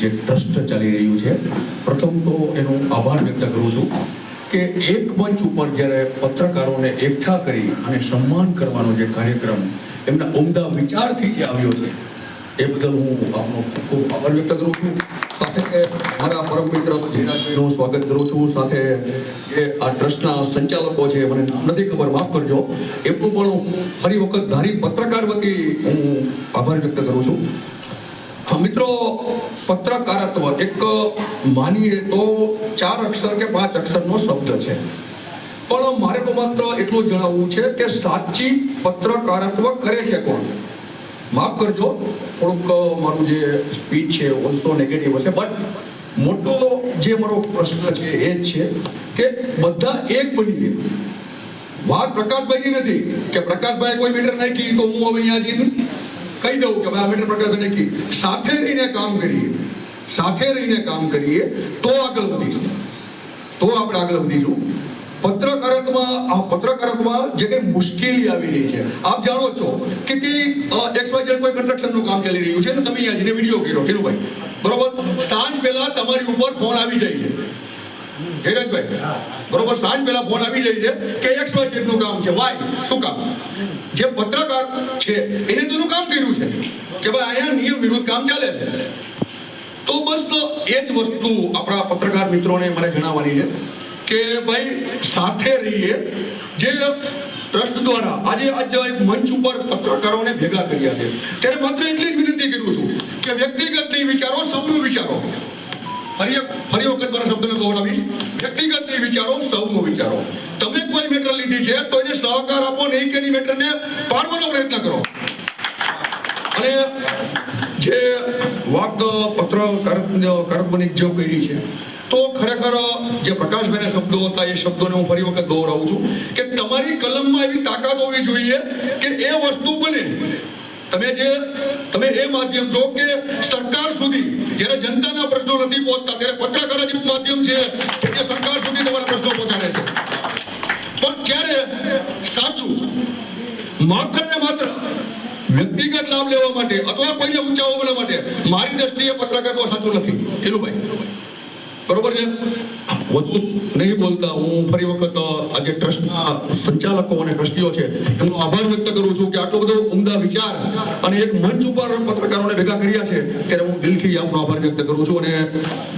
જે ટ્રસ્ટ ચાલી રહ્યું છે. પ્રથમ તો એનો આભાર વ્યક્ત કરું છું કે એક મંચ ઉપર જ્યારે પત્રકારોને એકઠા કરી અને સન્માન કરવાનો જે કાર્યક્રમ એમના ઉમદા વિચારથી જે આવ્યો છે, એ બદલ હું આપનો ખૂબ આભાર વ્યક્ત કરું છું. સાથે મારા પરમ મિત્ર જીરાજભાઈનું સ્વાગત કરું છું. સાથે જે આ ટ્રસ્ટના સંચાલકો છે, મને નથી ખબર, માફ કરજો. એમનું પણ હું ફરી વખત ધારી પત્રકાર વતી હું આભાર વ્યક્ત કરું છું. મિત્રો, પત્રકારત્વ એક માનીએ તો ચાર અક્ષર કે પાંચ અક્ષરનો શબ્દ છે. પણ મારે તો માત્ર એટલું જણાવવું છે કે સાચી પત્રકારત્વ કરે છે કોણ? માફ કરજો, થોડુંક મારું જે સ્પીચ છે ઓલસો નેગેટિવ હશે બટ મોટો જે મારો પ્રશ્ન છે એ જ છે કે બધા એક બનીએ. વાત પ્રકાશભાઈની નથી, કે પ્રકાશભાઈ કોઈ મીટર નાખી તો હું હવે અહીંયા જઈને કહી દઉં કે ભાઈ, આ મીટર પ્રકાશ નક્કી સાથે રહીને કામ કરીએ. સાથે રહીને કામ કરીએ તો આગળ વધીશું. તો આપણે આગળ વધીશું. પત્રકારત્વમાં આ પત્રકારત્વમાં જે કંઈ મુશ્કેલી આવી રહી છે. આપ જાણો છો કે તે એક્સ વાય ઝેડ કોઈ કન્સ્ટ્રક્શનનું કામ ચાલી રહ્યું છે ને તમે અહીંયા જઈને વીડિયો કર્યો. ઠીનુભાઈ બરોબર? સાંજ પહેલા તમારી ઉપર ફોન આવી જાય છે. જયરાજભાઈ બરોબર, સાંજ પહેલા ફોન આવી જાય છે કે એક્સ વાય કામ છે. વાય શું કામ? જે પત્રકાર છે, એને તો એનું કામ કર્યું છે. કે ભાઈ, અહીંયા નિયમ વિરુદ્ધ કામ ચાલે છે. તો બસ એ જ વસ્તુ આપણા પત્રકાર મિત્રોને મારે જણાવવાની છે કે ભાઈ, સાથે રહીએ. જે ટ્રસ્ટ દ્વારા આજે આજે મંચ ઉપર પત્રકારોને ભેગા કર્યા છે. ત્યારે માત્ર એટલી જ વિનંતી કરું છું કે વ્યક્તિગત નહીં, વિચારો સૌનું વિચારો. ફરી ફરી વખત મારા શબ્દને દોહરાવીશ વ્યક્તિગત નહીં વિચારો, સૌનો વિચારો. તમે કોઈ મેટર લીધી છે, તો એને સહકાર આપો, નહીં કે મેટરને પાડવાનો પ્રયત્ન કરો. અને જે વાક પત્ર કાર્બનિક જે કરી છે, તો ખરેખર જે પ્રકાશભાઈના શબ્દો હતા, એ શબ્દોને હું ફરી વખત દોહરાવું છું કે તમારી કલમમાં એવી તાકાત હોવી જોઈએ કે એ વસ્તુ બને. તમે જે, તમે એ માધ્યમ છો કે સરકાર સુધી, જ્યારે જનતાના પ્રશ્નો નથી પહોંચતા, ત્યારે પત્રકાર જ માધ્યમ છે કે જે સરકાર સુધી તમારા પ્રશ્નો પહોંચાડે છે. પણ ક્યારે સાચું, માત્ર ને માત્ર વ્યક્તિગત લાભ લેવા માટે અથવા કોઈને ઊંચા હોવા માટે, મારી દ્રષ્ટિએ પત્રકાર સાચું નથી. ઠીનુભાઈ બરોબર છે? વધુ નહીં બોલતા હું ફરી વખત આજે ટ્રસ્ટના સંચાલકો અને ટ્રસ્ટીઓ છે, એમનો આભાર વ્યક્ત કરું છું કે આટલો બધો ઉમદા વિચાર અને એક મંચ ઉપર પત્રકારોને ભેગા કર્યા છે, ત્યારે હું દિલથી આપનો આભાર વ્યક્ત કરું છું અને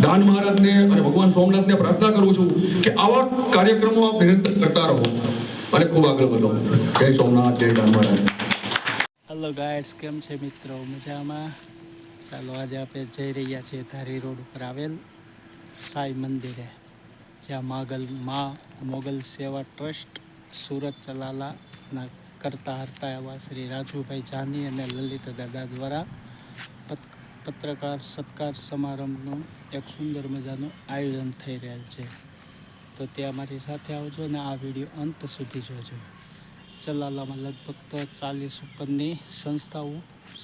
દાન મહારાજને અને ભગવાન સોમનાથને પ્રાર્થના કરું છું કે આવા કાર્યક્રમો આપ નિરંતર કરતા રહો અને ખૂબ આગળ વધો. જય સોમનાથ, જય દાન મહારાજ. હેલો ગાઈડ્સ કેમ છે મિત્રો? મજામાં? ચાલો આજે આપણે જઈ રહ્યા છીએ ધારી રોડ ઉપર આવેલ સાઈ મંદિરે, જ્યાં માગલ મા મોગલ સેવા ટ્રસ્ટ સુરત ચલાલાના કરતા હરતા એવા શ્રી રાજુભાઈ જાની અને લલિત દાદા દ્વારા પત- પત્રકાર સત્કાર સમારંભનું એક સુંદર મજાનું આયોજન થઈ રહેલ છે. તો ત્યાં મારી સાથે આવજો અને આ વીડિયો અંત સુધી જોજો. ચલાલામાં લગભગ તો ચાલીસ ઉપરની સંસ્થાઓ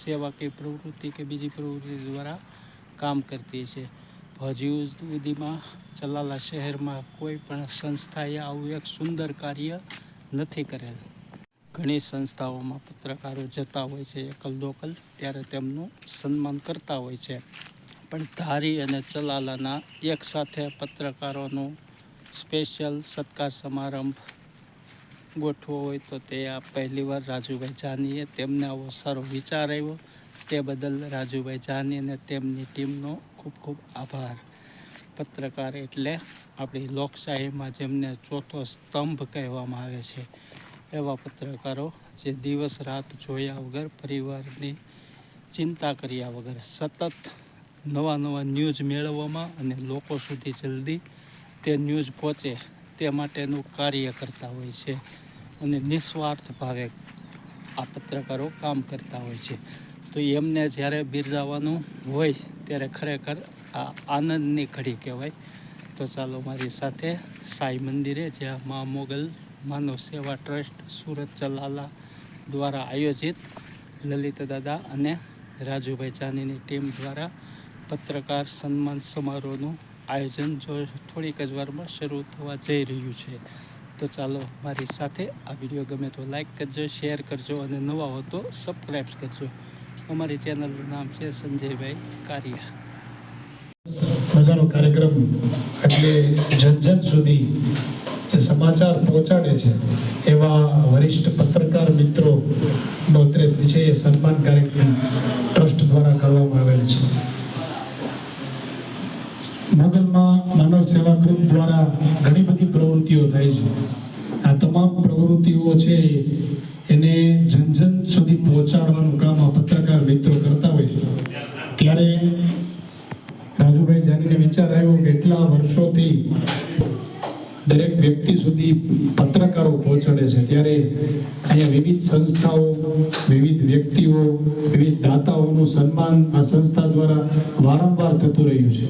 સેવાકીય પ્રવૃત્તિ કે બીજી પ્રવૃત્તિ દ્વારા કામ કરતી છે. હજી સુધીમાં ચલાલા શહેરમાં કોઈ પણ સંસ્થાએ આવું એક સુંદર કાર્ય નથી કરેલ. ઘણી સંસ્થાઓમાં પત્રકારો જતા હોય છે એકલ દોકલ, ત્યારે તેમનું સન્માન કરતા હોય છે. પણ ધારી અને ચલાલાના એક સાથે પત્રકારોનું સ્પેશિયલ સત્કાર સમારંભ ગોઠવો હોય તો તે આ પહેલીવાર રાજુભાઈ જાનીએ તેમને આવો સારો વિચાર આવ્યો તે બદલ રાજુભાઈ જાની અને તેમની ટીમનો ખૂબ ખૂબ આભાર. પત્રકાર એટલે આપણી લોકશાહીમાં જેમને ચોથો સ્તંભ કહેવામાં આવે છે, એવા પત્રકારો જે દિવસ રાત જોયા વગર પરિવારની ચિંતા કર્યા વગર સતત નવા નવા ન્યૂઝ મેળવવામાં અને લોકો સુધી જલ્દી તે ન્યૂઝ પહોંચે તે માટેનું કાર્ય કરતા હોય છે અને નિસ્વાર્થ ભાવે આ પત્રકારો કામ કરતા હોય છે. તો એમને જ્યારે બિરદાવવાનું હોય ત્યારે ખરેખર આ આનંદની ઘડી કહેવાય. તો ચાલો મારી સાથે સાઈ મંદિરે, જ્યાં મા મોગલ માનવ સેવા ટ્રસ્ટ સુરત ચલાલા દ્વારા આયોજિત લલિત દાદા અને રાજુભાઈ ચાનીની ટીમ દ્વારા પત્રકાર સન્માન સમારોહનું આયોજન જો થોડીક જ વારમાં શરૂ થવા જઈ રહ્યું છે. તો ચાલો મારી સાથે આ વીડિયો ગમે તો લાઈક કરજો, શેર કરજો અને નવા હો તો સબસ્ક્રાઈબ કરજો. અમારી ચેનલનું નામ છે સંજયભાઈ કારિયા. મજાનો કાર્યક્રમ એટલે જન જન સુધી જે સમાચાર પહોંચાડે છે, એવા વરિષ્ઠ પત્રકાર મિત્રોનો છે એ સન્માન કાર્યક્રમ ટ્રસ્ટ દ્વારા કરવામાં આવેલ છે. મોગલમાં માનવ સેવા ગ્રુપ દ્વારા ઘણી બધી પ્રવૃત્તિઓ થાય છે. આ તમામ પ્રવૃત્તિઓ છે, એને જન જન સુધી પહોંચાડવાનું કામ આ પત્રકાર મિત્રો કરતા હોય છે ત્યારે રાજુભાઈ વિચાર આવ્યો કે વર્ષોથી દરેક વ્યક્તિ સુધી પત્રકારો પહોંચાડે છે. ત્યારે અહીંયા વિવિધ સંસ્થાઓ, વિવિધ વ્યક્તિઓ, વિવિધ દાતાઓનું સન્માન આ સંસ્થા દ્વારા વારંવાર થતું રહ્યું છે.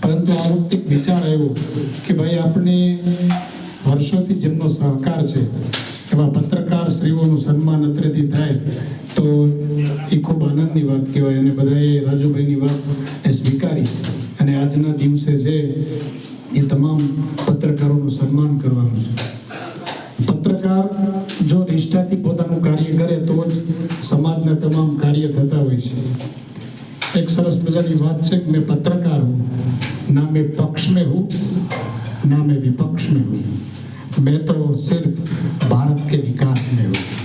પરંતુ આ વખતે વિચાર આવ્યો કે ભાઈ આપણે વર્ષોથી જેમનો સહકાર છે, એવા પત્રકાર શ્રીઓનું સન્માન અત્રેથી થાય તો એ ખૂબ આનંદની વાત કહેવાય અને બધાએ રાજુભાઈની વાત સ્વીકારી. અને આજના દિવસે છે એ તમામ પત્રકારોનું સન્માન કરવાનું છે પત્રકાર જો નિષ્ઠાથી પોતાનું કાર્ય કરે તો જ સમાજના તમામ કાર્ય થતા હોય છે एक सरस मजानी बात છે કે मैं पत्रकार हूँ ना मैं पक्ष में हूँ ना मैं विपक्ष में हूँ मैं तो सिर्फ भारत के विकास में हूँ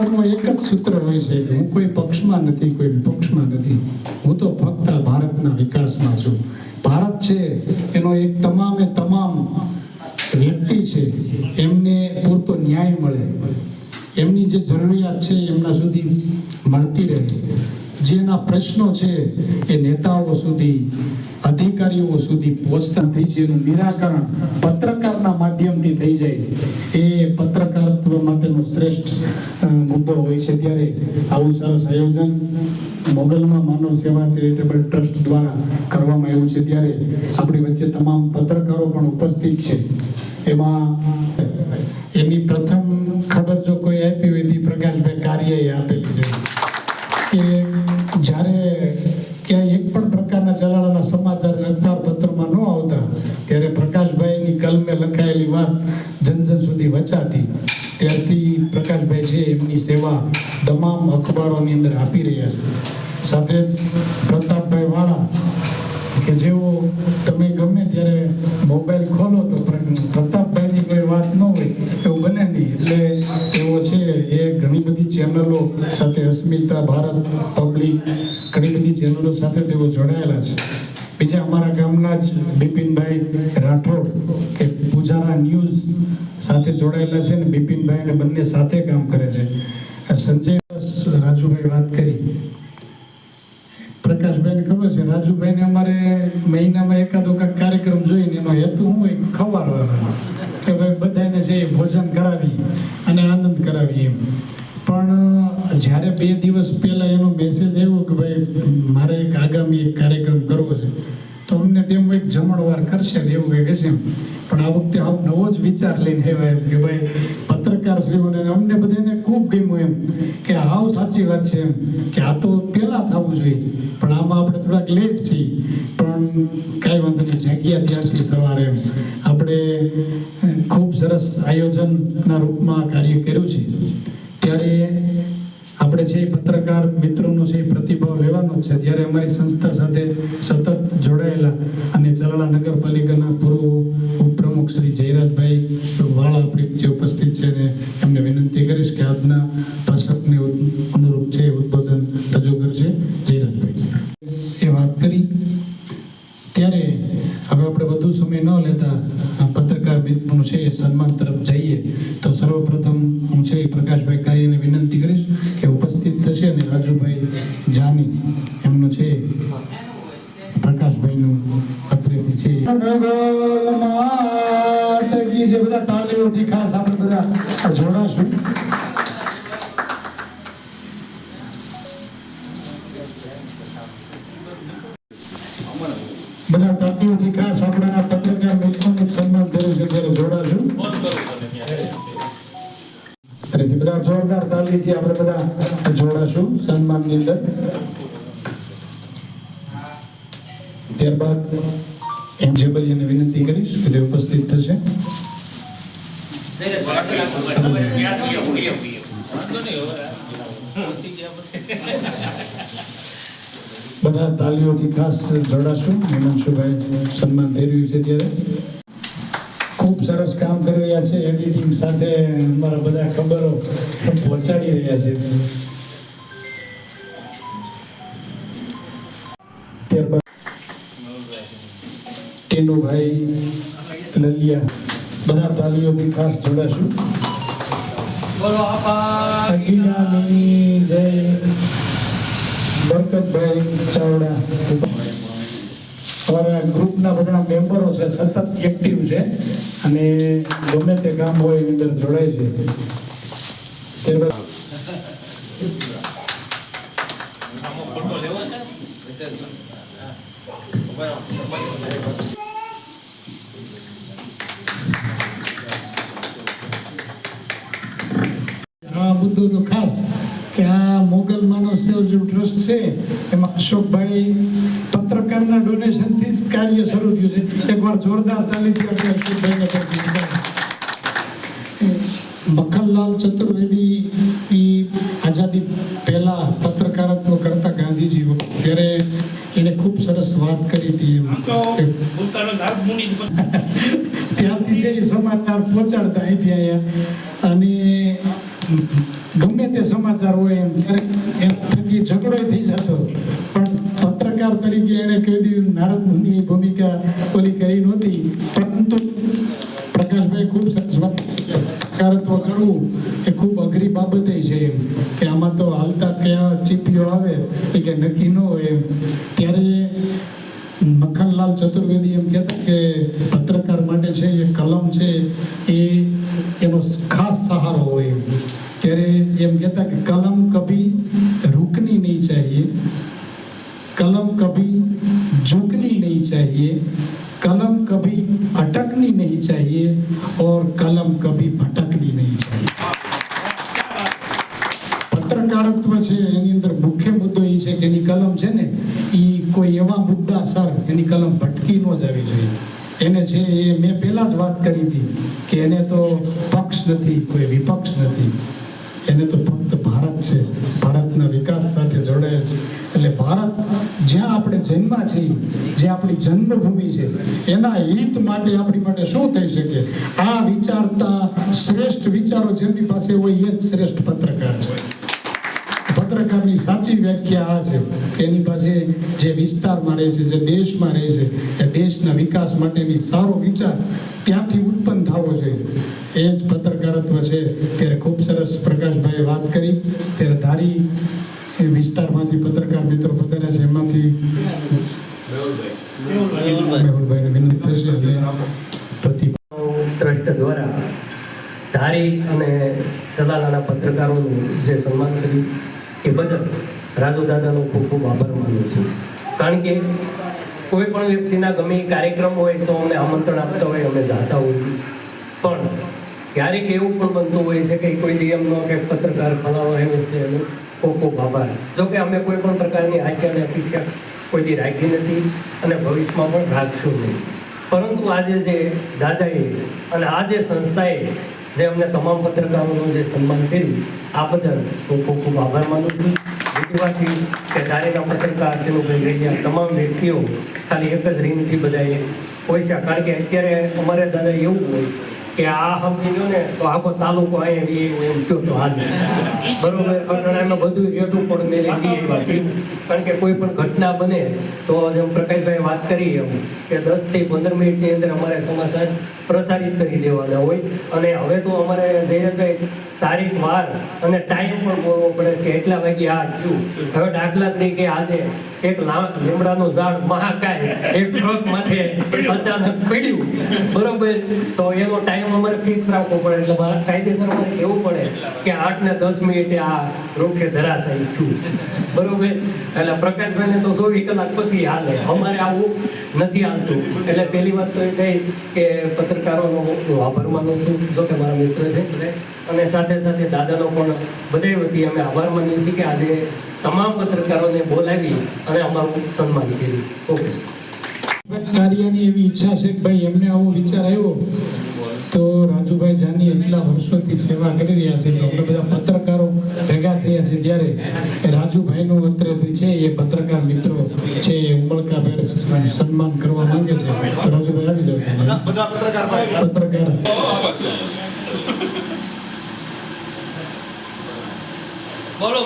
પત્રકારનો એક જ સૂત્ર હોય છે કે હું કોઈ પક્ષમાં નથી, કોઈ વિપક્ષમાં નથી. હું તો ફક્ત ભારતના વિકાસમાં છું. ભારત છે, એનો એક તમામે તમામ વ્યક્તિ છે, એમને પૂરતો ન્યાય મળે. એમની જે જરૂરિયાત છે, એમના સુધી મળતી રહે. જેના પ્રશ્નો છે એ નેતાઓ સુધી, અધિકારીઓ સુધી પહોંચતા થઈ જેનું નિરાકરણ પત્રકારના માધ્યમથી થઈ જાય. એ પત્રકારત્વ માટેનો શ્રેષ્ઠ મુદ્દો હોય છે. ત્યારે આવું સરસ આયોજન મોગલમાં માનવ સેવા ચેરિટેબલ ટ્રસ્ટ દ્વારા કરવામાં આવ્યું છે. ત્યારે આપણી વચ્ચે તમામ પત્રકારો પણ ઉપસ્થિત છે. એમાં એની પ્રથમ ખબર જો કોઈ આપી હોય તો પ્રકાશભાઈ કાર્યએ પણ પ્રકારના જલાળાના સમાચાર અખબાર પત્રમાં ન આવતા. ત્યારે પ્રકાશભાઈની કલમે લખાયેલી વાત જન સુધી વચાતી. ત્યારથી પ્રકાશભાઈ છે એમની સેવા તમામ અખબારોની અંદર આપી રહ્યા છે. સાથે જ પ્રતાપભાઈ વાળા, કે જેઓ તમે ગમે ત્યારે મોબાઈલ ખોલો તો પ્ર- પ્રતાપભાઈની કોઈ વાત ન હોય, એવું બને નહીં. એટલે તેઓ છે એ ઘણી બધી ચેનલો સાથે અસ્મિતા ભારત પબ્લિક ઘણી બધી ચેનલો સાથે તેઓ જોડાયેલા છે. બીજા અમારા ગામના જ બિપિનભાઈ રાઠોડ કે પૂજારા ન્યૂઝ સાથે જોડાયેલા છે ને બિપિનભાઈ ને બંને સાથે કામ કરે છે. સંજય રાજુભાઈ વાત કરી. પ્રકાશભાઈને ખબર છે, રાજુભાઈને અમારે મહિનામાં એકાદો કાંઈક કાર્યક્રમ જોઈને એનો હેતુ શું હોય? ખવારવાનો. કે ભાઈ બધાને છે ભોજન કરાવી અને આનંદ કરાવી એમ. પણ જ્યારે બે દિવસ પહેલાં એનો મેસેજ આવ્યો મારે એક આગામી એક કાર્યક્રમ કરવો છે. તો અમને તેમ એક જમણવાર કરશે ને એવું કંઈક એમ. પણ આ વખતે આમ નવો જ વિચાર લઈને આવ્યા એમ કે ભાઈ પત્રકાર શ્રીઓને અમને બધાને ખૂબ ગમ્યું એમ કે હાવ સાચી વાત છે એમ કે આ તો પહેલા થવું જોઈએ. પણ આમાં આપણે થોડાક લેટ છીએ. પણ કાંઈ વાંધો નહીં જાગ્યા ત્યારથી સવારે એમ. આપણે ખૂબ સરસ આયોજનના રૂપમાં કાર્ય કર્યું છે. ત્યારે આપણે છે પત્રકાર મિત્રોનો જ છે. ત્યારે અમારી સંસ્થા સાથે સતત જોડાયેલા અને ચલાલા નગરપાલિકાના પૂર્વ ઉપપ્રમુખ શ્રી જયરાજભાઈ રાજુભાઈ જાની એમનો છે. પ્રકાશભાઈનું અત્રેથી છે. આપણે બધા જોડાશું સન્માનની અંદર. ત્યારબાદ એમ જેબલિયાને વિનંતી કરીશ કે તે ઉપસ્થિત થશે. બધા તાલીઓથી ખાસ જોડાશું. હિમાંશુભાઈ સન્માન થઈ રહ્યું છે ત્યારે. ખૂબ સરસ કામ કરી રહ્યા છે. એડિટિંગ સાથે અમારા બધા ખબરો પહોંચાડી રહ્યા છે. ત્યારબાદ ટીનુભાઈ લલિયા બધા તાલીઓથી ખાસ જોડાશું. બોલો આપા જય. બરકતભાઈ ચાવડા. અમારા ગ્રુપના બધા મેમ્બરો છે, સતત એક્ટિવ છે અને ગમે તે કામ હોય એની અંદર જોડાય છે. મુદ્દો તો ખાસ કે આ મોગલ માનવ સેવા ટ્રસ્ટ છે, એમાં અશોકભાઈ પત્રકારના ડોનેશનથી જ કાર્ય શરૂ થયું છે. એકવાર જોરદાર તાલીથી આપણે અશોકભાઈને ચતુર્વેદી એ આઝાદી પહેલા પત્રકારત્વ કરતા ગાંધીજી ત્યારે એણે ખૂબ સરસ વાત કરી હતી ત્યારથી જે સમાચાર પહોંચાડતા અહીંથી અહીંયા અને ગમે તે સમાચાર હોય એમ ક્યારેક પત્રકારત્વ કરવું એ ખૂબ અઘરી બાબતે છે એમ કે આમાં તો હાલતા કયા ચીપીઓ આવે એ કે નક્કી ન હોય એમ ત્યારે મખનલાલ ચતુર્વેદી એમ કહેતા કે પત્રકાર માટે છે એ કલમ છે એ એનો ખાસ સહારો હોય એમ. ત્યારે એમ કહેતા કે કલમ કભી રૂકની નહીં चाहिए कलम कभी झुकनी नहीं चाहिए कलम कभी अटकनी नहीं चाहिए और कलम कभी भटकनी એની કલમ ભટકી ન જવી જોઈએ. એને છે એ મેં પહેલાં જ વાત કરી હતી કે એને તો પક્ષ નથી, કોઈ વિપક્ષ નથી. એને તો ફક્ત ભારત છે. ભારતના વિકાસ સાથે જોડાયેલ છે. એટલે ભારત જ્યાં આપણે જન્મા છીએ, જે આપણી જન્મભૂમિ છે, એના હિત માટે આપણી માટે શું થઈ શકે? આ વિચારતા શ્રેષ્ઠ વિચારો જેમની પાસે હોય એ જ શ્રેષ્ઠ પત્રકાર છે. સાચી વ્યાખ્યા આ છે. કે એની પાસે જે વિસ્તારમાં રહે છે, જે દેશમાં રહે છે, એ દેશના વિકાસ માટેની સારો વિચાર ત્યાંથી ઉત્પન્ન થવો જોઈએ એ જ પત્રકારત્વ છે. ત્યારે ખૂબ સરસ પ્રકાશભાઈએ વાત કરી. ત્યારે ધારી એ વિસ્તારમાંથી પત્રકાર મિત્રો પધાર્યા છે. એમાંથી મેહુલભાઈને વિનંતી થશે ટ્રસ્ટ દ્વારા ધારી અને જલાલાના પત્રકારોનું જે સન્માન કર્યું. એ બદલ રાજુ દાદાનો ખૂબ ખૂબ આભાર માનું છું. કારણ કે કોઈ પણ વ્યક્તિના ગમે એ કાર્યક્રમ હોય તો અમને આમંત્રણ આપતા હોય, અમે જાતા હોય પણ ક્યારેક એવું પણ બનતું હોય છે કે કોઈ નિયમનો કે પત્રકાર ફલાણો આવ્યો છે એનો ખૂબ ખૂબ આભાર. જો કે અમે કોઈ પણ પ્રકારની આશા અને અપેક્ષા કોઈથી રાખી નથી અને ભવિષ્યમાં પણ રાખશું નહીં. પરંતુ આજે જે દાદાએ અને આ જે સંસ્થાએ જે અમને તમામ પત્રકારોનું જે સન્માન કર્યું, આ બદલ હું ખૂબ ખૂબ આભાર માનું છું. બીજી કે ધારેના પત્રકાર તેનું ગયા તમામ વ્યક્તિઓ ખાલી એક જ રીંગથી બધાએ હોય છે. કારણ કે અત્યારે અમારે દાદા એવું હોય કે આ સમજી લો ને તો આખો તાલુકો અહીંયા બી એમ કયો તો હાલ. બરોબર પટણામાં બધું રેડું પણ મેં લીધી કારણ કે કોઈ પણ ઘટના બને તો જેમ પ્રકાશભાઈ વાત કરી એમ કે દસથી પંદર મિનિટની અંદર અમારે સમાચાર પ્રસારિત કરી દેવાના હોય. અને હવે તો અમારે જયરાજભાઈ તારીખ, વાર અને ટાઈમ પણ બોલવો પડે કે એટલા વાગે આ છું હવે દાખલા તરીકે આજે એક લીમડાનું ઝાડ મહાકાય, એક ટ્રક માથે અચાનક પડ્યું. બરોબર? તો એનો ટાઈમ અમારે ફિક્સ રાખવો પડે. એટલે મારે કાયદેસર અમારે કહેવું પડે કે આઠ ને દસ મિનિટે આ વૃક્ષે ધરાશાયી છું. બરોબર? એટલે પ્રકાશભાઈને તો ચોવીસ કલાક પછી હાલે. અમારે આવું નથી હાલતું. એટલે પહેલી વાત તો એ થઈ કે પત્રકારોનો હું આભાર માનું છું. જો કે મારા મિત્ર છે અને સાથે સાથે દાદાનો પણ બધે વતી અમે આભાર માનીએ છીએ કે આજે તમામ પત્રકારોને બોલાવી અને અમારું સન્માન કર્યું. ઓકે. કાર્યની એવી ઈચ્છા છે કે ભાઈ એમને આવો વિચાર આવ્યો તો રાજુભાઈ જાની એટલા વર્ષોથી સેવા કરી રહ્યા છે તો અમે બધા પત્રકારો ભેગા થયા છે ત્યારે રાજુભાઈનું અત્રેથી છે એ પત્રકાર મિત્રો છે એ ઉમળકાભેર સન્માન કરવા માંગે છે. તો રાજુભાઈ આવી જાવ બધા પત્રકાર પત્રકાર. બોલો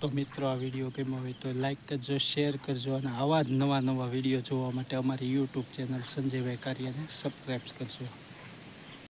તો મિત્રો, આ વીડિયો ગમ્યો હોય તો લાઈક કરજો શેર કરજો અને આવા જ નવા નવા વીડિયો જોવા માટે અમારી યુટ્યુબ ચેનલ સંજયભાઈ કારિયાને સબસ્ક્રાઈબ કરજો.